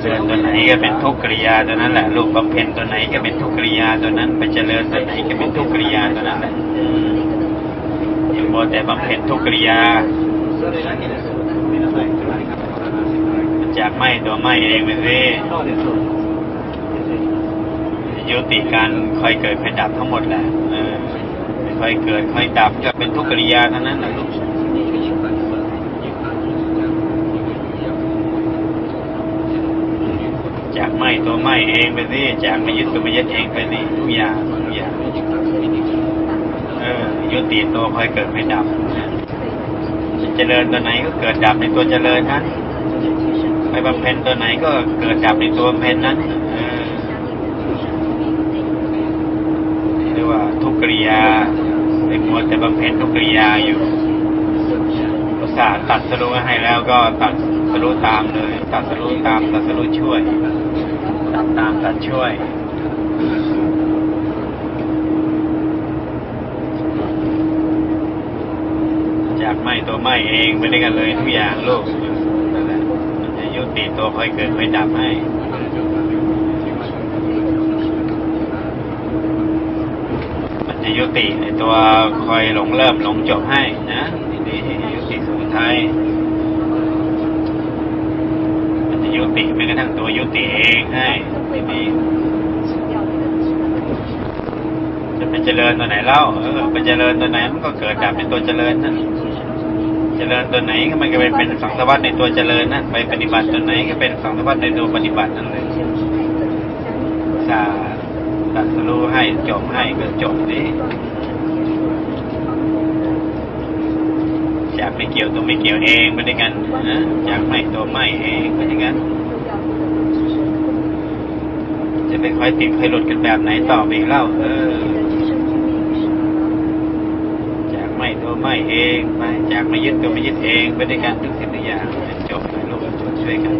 เจริญตัวไหนก็เป็นทุกขกริยาตัวนั้นแหละลูกบำเพ็ญตัวไหนก็เป็นทุกขกริยาตัวนั้น ไปเจริญตัวไหนก็เป็นทุกขกริยาตัวนั้นแหละอย่ามัวแต่บำเพ็ญทุกขกริยาจากไม่ตัวไม่เองไปสิยุติการค่อยเกิดค่อยดับทั้งหมดแหละเออยเกิดค่อยดับก็เป็นทุกขกริยาเท่านั้นแหละลูกจากไม่ ตัวไม่เองไปสิจากไม่ยึดตัวไม่ยึดเองไปสิทุกอย่างทุกอย่างเออยุติตัวคอยเกิดคอยดับจะเจริญตัวไหนก็เกิดดับในตัวเจริญนั้นไปบำเพ็ญตัวไหนก็เกิดดับในตัวบำเพ็ญนั้นเรียกว่าทุกกริยาเป็นมัวแต่บำเพ็ญทุกกริยาอยู่อุตส่าห์ตัดสรุปให้แล้วก็ตัดสรุปตามเลย ตัดสรุปตามตัดสรุปช่วย ตามตัดช่วย จากไม่ตัวไม่เองไม่ได้กันเลยทุกอย่างโลกมันจะยุติตัวค่อยเกิดคอยดับให้มันจะยุติในตัวคอยหลงเริ่มหลงจบให้นะทีนี้ยุติสมุทัยมันจะยุติแม้กระทั่งตัวยุติเองให้ ทีนี้จะไปเจริญตัวไหนเล่าเออไปเจริญตัวไหนมันก็เกิดดับเป็นตัวเจริญนั่นเจริญตัวไหนก็มันก็เป็นเป็นสังสารวัตในตัวเจริญนั่นไปปฏิบัติตัวไหนก็เป็นสังสารวัตในตัวปฏิบัตินั่นเลยสาตัดรู้ให้จบให้ก็จบดิจากไม่เกี่ยวตัวไม่เกี่ยวเองไม่ได้กันนะจากไม่ตัวไม่เองไม่ได้กัน จะไปคอยติดคอยหลุดกันแบบไหนต่อไปเล่า เออจากไม่ตัวไม่เองไปจากไม่ยึดตัวไม่ยึดเองไปด้วยกันทุกสิ่งทุกอย่างจบไปลูกช่วยกัน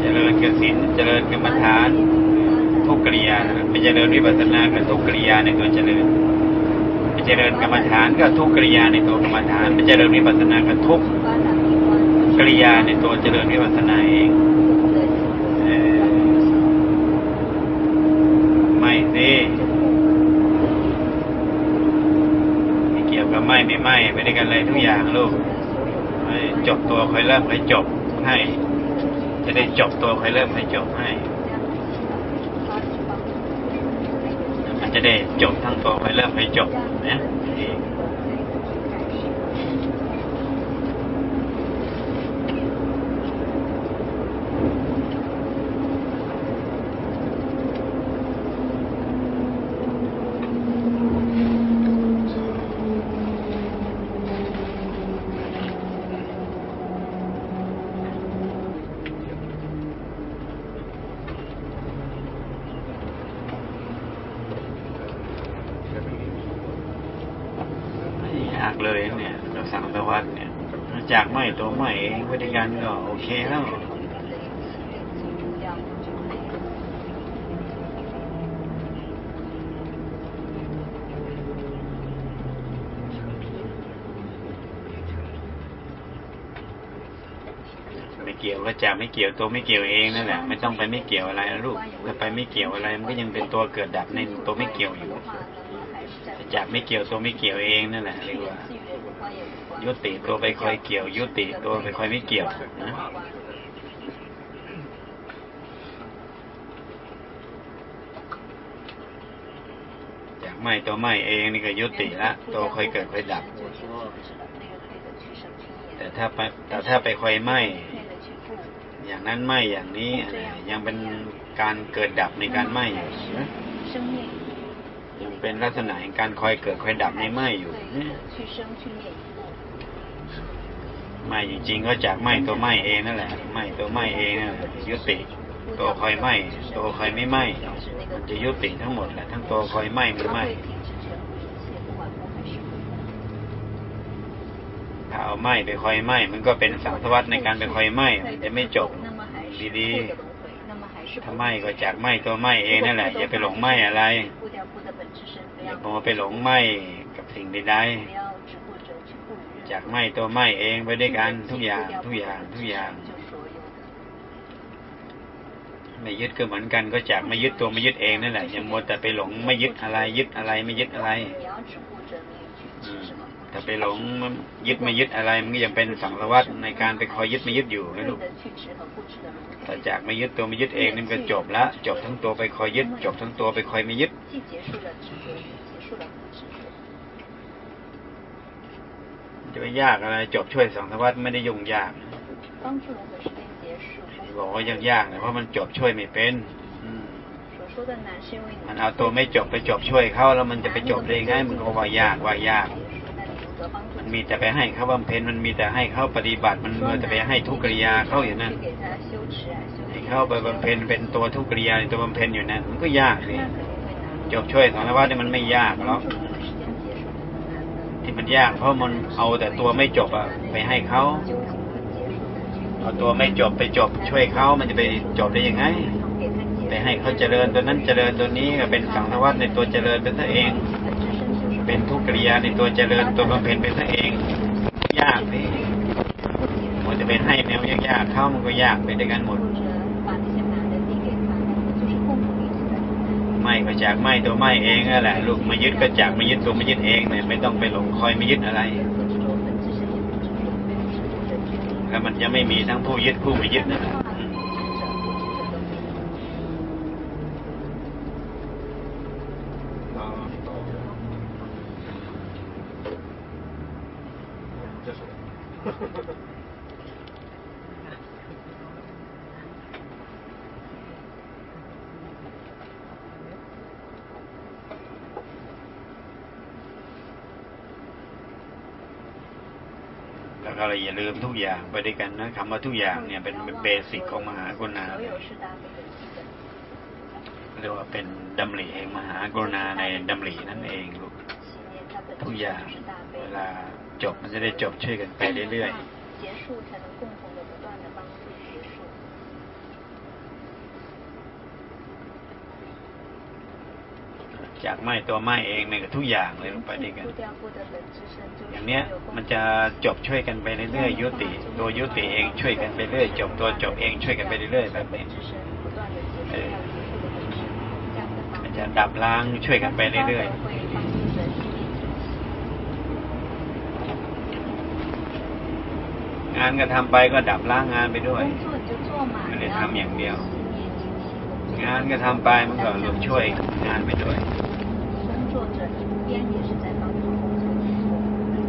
เจริญกสินเจริญกรรมฐานทุกกริยาไปเจริญวิปัสสนาก็ทุกกริยาในตัวเจริญไปเจริญกรรมฐานก็ทุกกริยาในตัวกรรมฐานไปเจริญวิปัสสนาก็ทุก กริยาในตัวเจริญวิปัสสนาเองเอไม่สิไม่เกี่ยวกับไม่ไม่ไม่ไปด้กันเลยทุกอย่างลูกจบตัวค่อยเริ่มค่อยจบให้ จะได้จบตัวค่อยเริ่มค่อยจบให้ มันจะได้จบทั้งตัวค่อยเริ่มค่อยจบนะยากเลยเนี่ยเราสั่งตะวัดเนี่ย จากไม่ตัวไม่เองวิธีการก็โอเคแล้วไม่เกี่ยวก็จากไม่เกี่ยวตัวไม่เกี่ยวเองนั่นแหละไม่ต้องไปไม่เกี่ยวอะไรนะลูกถ้าไปไม่เกี่ยวอะไร มันก็ยังเป็นตัวเกิดดับในตัวไม่เกี่ยวอยู่จากไม่เกี่ยวตัวไม่เกี่ยวเองนั่นแหละเรียกว่า ยุติตัวไปคอยเกี่ยว ยุติตัวไปคอยไม่เกี่ยวนะจากไม่ตัวไม่เองนี่ก็ยุติละตัวคอยเกิดคอยดับ แต่ถ้าไปแต่ถ้าไปคอยไหมอย่างนั้นไหมอย่างนี้อะไรยังเป็นการเกิดดับในการไหมอยู่นะยังเป็นลักษณะแห่งการคอยเกิดคอยดับในไหมอยู่นะ ไหมจริงๆก็จากไหมตัวไหมเองนั่นแหละไหมตัวไหมเองนั่นแหละยุติตัวคอยไหมตัวคอยไม่ไหมมันจะยุติทั้งหมดแหละทั้งตัวคอยไหมไม่ไหมถ้าเอาไหมไปคอยไหมมันก็เป็นสังสวัตในการไปคอยไหมมันจะไม่จบดีๆถ้าไหมก็จากไหมตัวไหมเองนั่นแหละอย่าไปหลงไหมอะไรอย่าพอไปหลงไหมกับสิ่งใดๆ จากไหมตัวไหมเองไปด้วยกันทุกอย่าง ทุกอย่าง ทุกอย่าง ไม่ยึดก็เหมือนกัน ก็จากไม่ยึดตัวไม่ยึดเองนั่นแหละยังมัวแต่ไปหลงไม่ยึดอะไร ยึดอะไรไม่ยึดอะไรแต่ไปหลงยึดไม่ยึดอะไร มันก็ยังเป็นสังสารวัตในการไปคอยยึดไม่ยึดอยู่นะลูกแต่จากไม่ยึดตัวไม่ยึดเองนี่นก็จบละจบทั้งตัวไปคอยยึด จบทั้งตัวไปคอยไม่ยึด จะไปยากอะไร จบช่วยสังสวัตไม่ได้ยุ่งยากบอกว่ายังยากเนี่ยเพราะมันจบช่วยไม่เป็นมันเอาตัวไม่จบไปจบช่วยเขาแล้วมันจะไปจบได้ง่ายมันก็ว่ายากว่ายาก มันมีแต่ไปให้เขาบำเพ็ญมันมีแต่ให้เขาปฏิบัติมันมีแต่ไปให้ทุกกริยาเขาอย่างนั้นให้เขาไปบำเพ็ญเป็นตัวทุกกริยาตัวบำเพ็ญอยู่นั้นมันก็ยากเลยจบช่วยสัารวัตรเนี่มันไม่ยากหรอก ที่มันยาก เพราะมันเอาแต่ตัวไม่จบอะไปให้เขาเอาตัวไม่จบไปจบช่วยเขามันจะไปจบได้ยังไง ไปให้เขาเจริญตัวนั้นเจริญตัวนี้ก็เป็นสังนวัตในตัวเจริญเป็นตัวเอง เป็นทุกกิริยาในตัวเจริญตัวบำเพ็ญเป็นตัวเอง ยากนี่มันจะเป็นให้แนวยากๆเขามันก็ยากไปด้วยกันหมด ก็จากไหมตัวไหมเองนั่นแหละลูกมายึดก็จากมายึดตัวมายึดเองเนี่ยไม่ต้องไปหลงคอยมายึดอะไรแล้วมันจะไม่มีทั้งผู้ยึดผู้ไม่ยึดนั่นแหละ อะไรอย่าลืมทุกอย่างไปด้วยกันนะคำว่าทุกอย่างเนี่ยเป็นเบสิกของมหากรุณาเรียกว่าเป็นดำริแห่งมหากรุณาในดำรินั่นเองลูกทุกอย่างเวลาจบมันจะได้จบช่วยกันไปเรื่อยๆ จากไม้ตัวไม้เองเนี่ยกับทุกอย่างเลยลงไปด้วยกัน อย่างเนี้ยมันจะจบช่วยกันไปเรื่อยๆยุติ ตัวยุติเองช่วยกันไปเรื่อยจบตัวจบเองช่วยกันไปเรื่อยแบบนี้มันจะดับล้างช่วยกันไปเรื่อยงานก็ทำไปก็ดับล้างงานไปด้วยไม่ได้ทำอย่างเดียว งานก็ทำไปมันก็รวมช่วยงานไปด้วย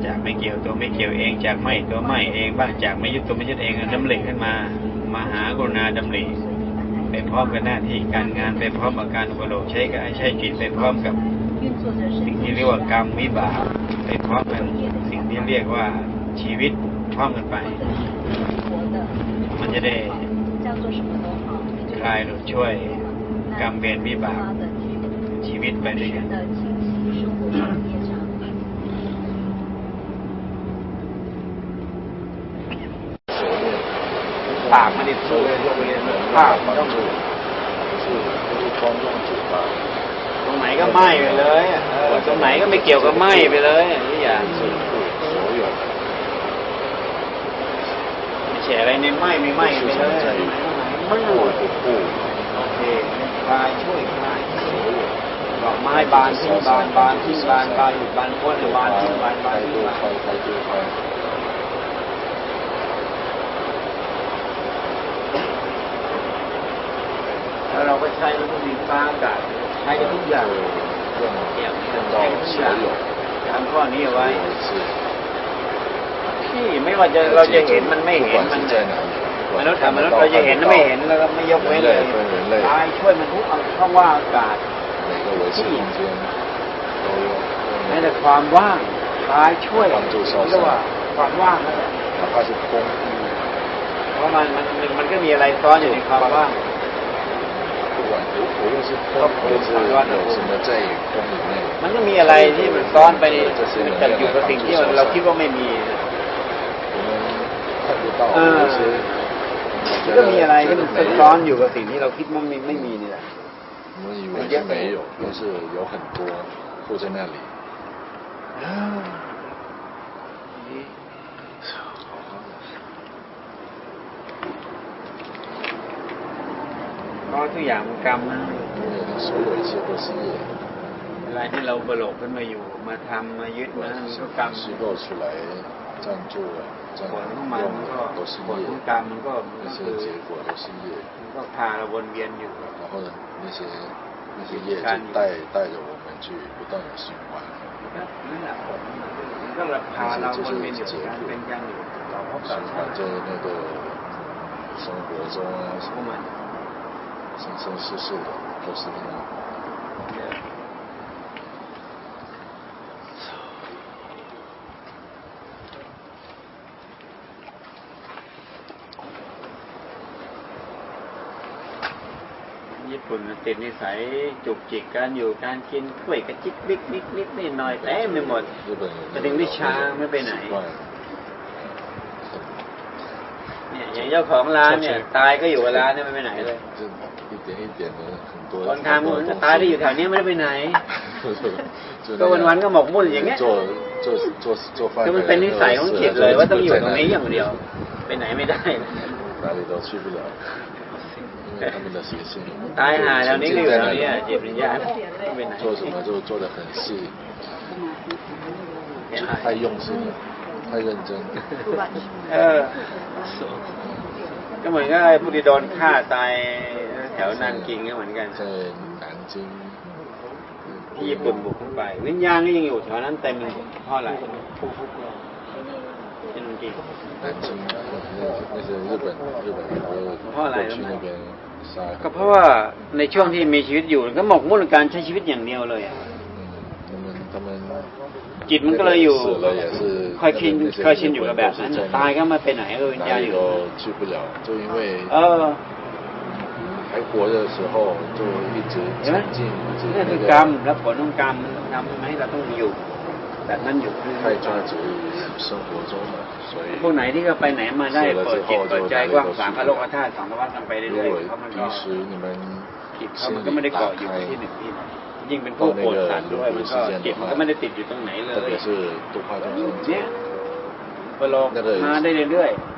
จากไม่เกี่ยวตัวไม่เกี่ยวเองจากไม่ตัวไม่เองบ้างจากไม่ยึดตัวไม่ยึดเองดำริขึ้นมา มหากรุณาดำริไปพร้อมกับหน้าที่การงานไปพร้อมกับการอุปโลกใช้กายใช้จิตไปพร้อมกับสิ่งที่เรียกว่ากรรมวิบากไปพร้อมกันสิ่งที่เรียกว่าชีวิตพร้อมกันไป มันจะได้คลายหรือช่วยกรรมเวรวิบากชีวิตไปด้วยกัน ปากมันนี่สู้ ภาพมันต้องดูตรงไหนก็ไหม้ไปเลยตรงไหนก็ไม่เกี่ยวกับไหม้ไปเลยอะทุกอย่างไม่ใช่อะไรในไหม้ไม่ไหม้ไปเลยไหม้หมดโอเคคลายช่วยคลายดอกไม้บานทิ้บานบานทิ้บานบานหยุดบานพ้นบานทิ้งบานบานทิ้งบาน ก็ใช้รถดินฟ้าอากาศใช้ทุกอย่างเลยเนี่ยใช้ทุกอย่างทำข้อนี้ไว้ที่ไม่ว่าจะเราจะเห็นมันไม่เห็นมันเลยมนุษย์ทำมนุษย์เราจะเห็นไม่เห็นแล้วก็ไม่ยกเว้นเลยตายช่วยมันทุกเอช่องว่าอากาศที่แม้แต่ความว่างตายช่วยเรียกว่าความว่างนั่นแหละเพราะมันมันมันก็มีอะไรซ้อนอยู่ในความว่าง 不管无无论是空或者是有什么在空里面， มันก็มีอะไรที่มันซ้อนไปในแต่อยู่กับสิ่งที่เราคิดว่าไม่มี 我们看不到，嗯有些 มันก็มีอะไรที่มันซ้อนอยู่กับสิ่งที่เราคิดว่าไม่ไม่มีนี่แหละ 我们以为是没有，但是有很多附在那里。 ราะทุกอย่างมันกรรมนะ 因为你所有一切都是业， เวลาที่เราบโลกขึ้นมาอยู่ มาทำมายึด 不 มา 管 มัน 是 ก็กรรม 虚构出来这样做这 ผล 样 ของมัน 用 มันก็ 的都是 ผลของ 业， กรรมมันก็ 那 คื 些 อ 结果都是业， มันก็พาเราวนเวียนอยู่ 然后那些那些业就带带着我们去不断的循环。 นั่นแหละผลมันก็พาเราวนเวียนอยู่การเป็นการอยู่ต่อพบต่อ 循 ชา 环 ติ 在那个生活中啊， Some sort of suicide close to the Yeah. ญี่ปุ่นมันติดนิสัยจุกจิกการอยู่การกินถ้วยกระจิกบิ๊กนิดนิดนิดหน่อยแต่ไม่หมดแต่ถึงไม่ช้าไม่ไปไหนเนี่ยอย่างเจ้าของร้านเนี่ย ตายก็อยู่กับร้านเนี่ยไม่ไปไหนเลย 点一点的很多 คนทาง 很 มั 多 น 的 ตายได้อยู่ 东 แถวนี้ไม่ได้ไปไหน 西，就 ก็วันๆก็หมกมุ่นอย่างเงี้ย 做做做做饭 คือ 的 มันเป็น 人 นิสัยของ 都是 จิตเลยว่าต้องอยู่ 在 ตรงนี้อย่างเดียว 在 ไปไหนไม่ได้ 哪里都去不了，因为他们的习性。 ตายหาแถวนี้ก็อยู่ 在 แถ 那 ว 里 นี้อะจิตวิญญาณไม่ไปไหน 做什么就做的很细，太用心了，太认真。 เออ ก็เหมือนกับไอ้ผู้ที่โดนฆ่าตายแ ถวนางกิงก็เหมือนกัน 在南京， ที่ญี่ปุ่นบุกเข้าไป วิญญาณก็ยังอยู่แถวนั้นเต็มเลยเพราะอะไรที่นางกิง 南京那那些日本日本人都后来过去那边杀。 ก็เพราะว่าในช่วงที่มีชีวิตอยู่ก็หมกมุ่นกับการใช้ชีวิตอย่างเดียวเลยอะ 嗯，他们他们 จิตมันก็เลยอยู่ 死了也是 เคยชินเคยชินอยู่กับแบบนั้นตายก็ไมาไปไหนก็วิญญาณ 哪 อ 里 ยู่ 都去不了，就因为 เออ 还活着的时候就一直 เห็นไหม 沉浸，一直 นี่ 那 คือก 个 รรมและผลของกรรมมันต้องทำให้เราต้องอยู่แบบนั้นอยู่ 太专注于生活中了，所以 พวกไหนที่เขาไปไหนมาได้เปิดจิตเปิดใจกว้างขวางพระโลกธาตุสองวัฏกันไปเรื่ 如 อย 果 ๆเพราะมัน 平 ก็ 时你们 จิตเขามัน 心 ก็ไม่ได้ 里 เกาะ 打 อยู่ 开， ที่หนึ่งที่ยิ่งเป็นผู้โปรดสัตว์ด้วยมันก็จิตมันก็ไม่ได้ติดอยู่ตรงไหนเล 特 ย 别是度化众生 เนี่ยพระโลกมาได้เรื่อยๆ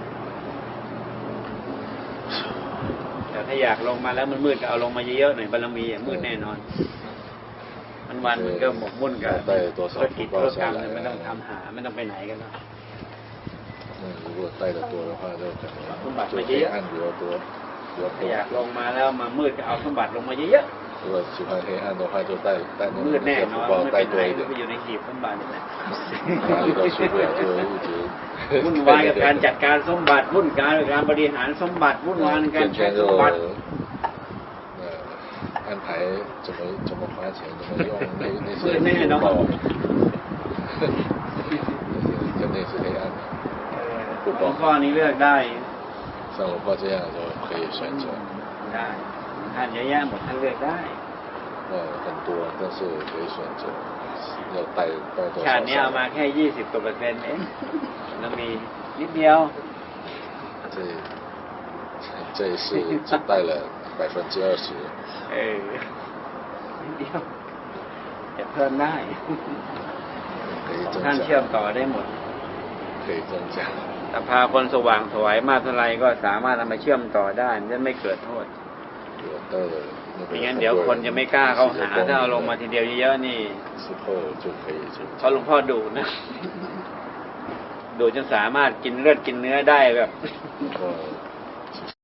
ถ้าอยากลงมาแล้วมันมืดก็เอาลงมาเยอะๆหน่อยบารมีมืดแน่นอนมันวันมันก็หมกมุ่นกับธุรกิจธุรกรรมไม่ต้องทำหาไม่ต้องไปไหนกันแล้วรู้ใต้ละตัวแล้วพระเจ้าจักสมบัติมาเยอะอันเดียวตัวอยากลงมาแล้วมามืดก็เอาสมบัติลงมาเยอะๆ 如果喜欢黑暗的话，就带带那 ๆมืด 那 แน่ 些 นอ 福 น 报 ไม่ 带 ไปไหน 多一 ก็ 点 ไป，อยู่ในหีบสมบัตินี่แหละ 哪里都去不了，就一直 วุ่นวายกับการจัดการสมบัติวุ่นวายกับการบริหารสมบัติวุ่นวายในการ 天 ใช้ 天 ส 就 มบัติ 呃安排怎么怎么花钱，怎么用那那些是那个的话福报，那些真的是黑暗的。 หลวงพ่อนี้เลือกได้ 像我爸这样就可以选择， ได้ ท่านเยอะแยะหมดท่านเลือกได้ 呃，很多，但是可以选择要带带多 ชา 少 ตินี้เอามา 下来。 แค่ยี่สิบกว่าเปอร์เซ็นต์เองแล้วมีนิดเดียว 这这一世只带了百分之二十， เออนิดเดียวจะเพิ่มได้ 可以 ของ 增 ท่านเชื่อม 加， ต่อได้หมด 可以增加。 แต่พาคนสว่างสวยมากเท่าไรก็สามารถนำมาเชื่อมต่อได้มันจะไม่เกิดโทษ 我带了那个 ไม่งั้นเดี๋ยวคนจะไม่กล้าเข้าหาถ้าเอาลงมาทีเดียวเยอะๆนี่เพราหลวงพ่อดูนะดูจนสามารถกินเลือดกินเนื้อได้แบบ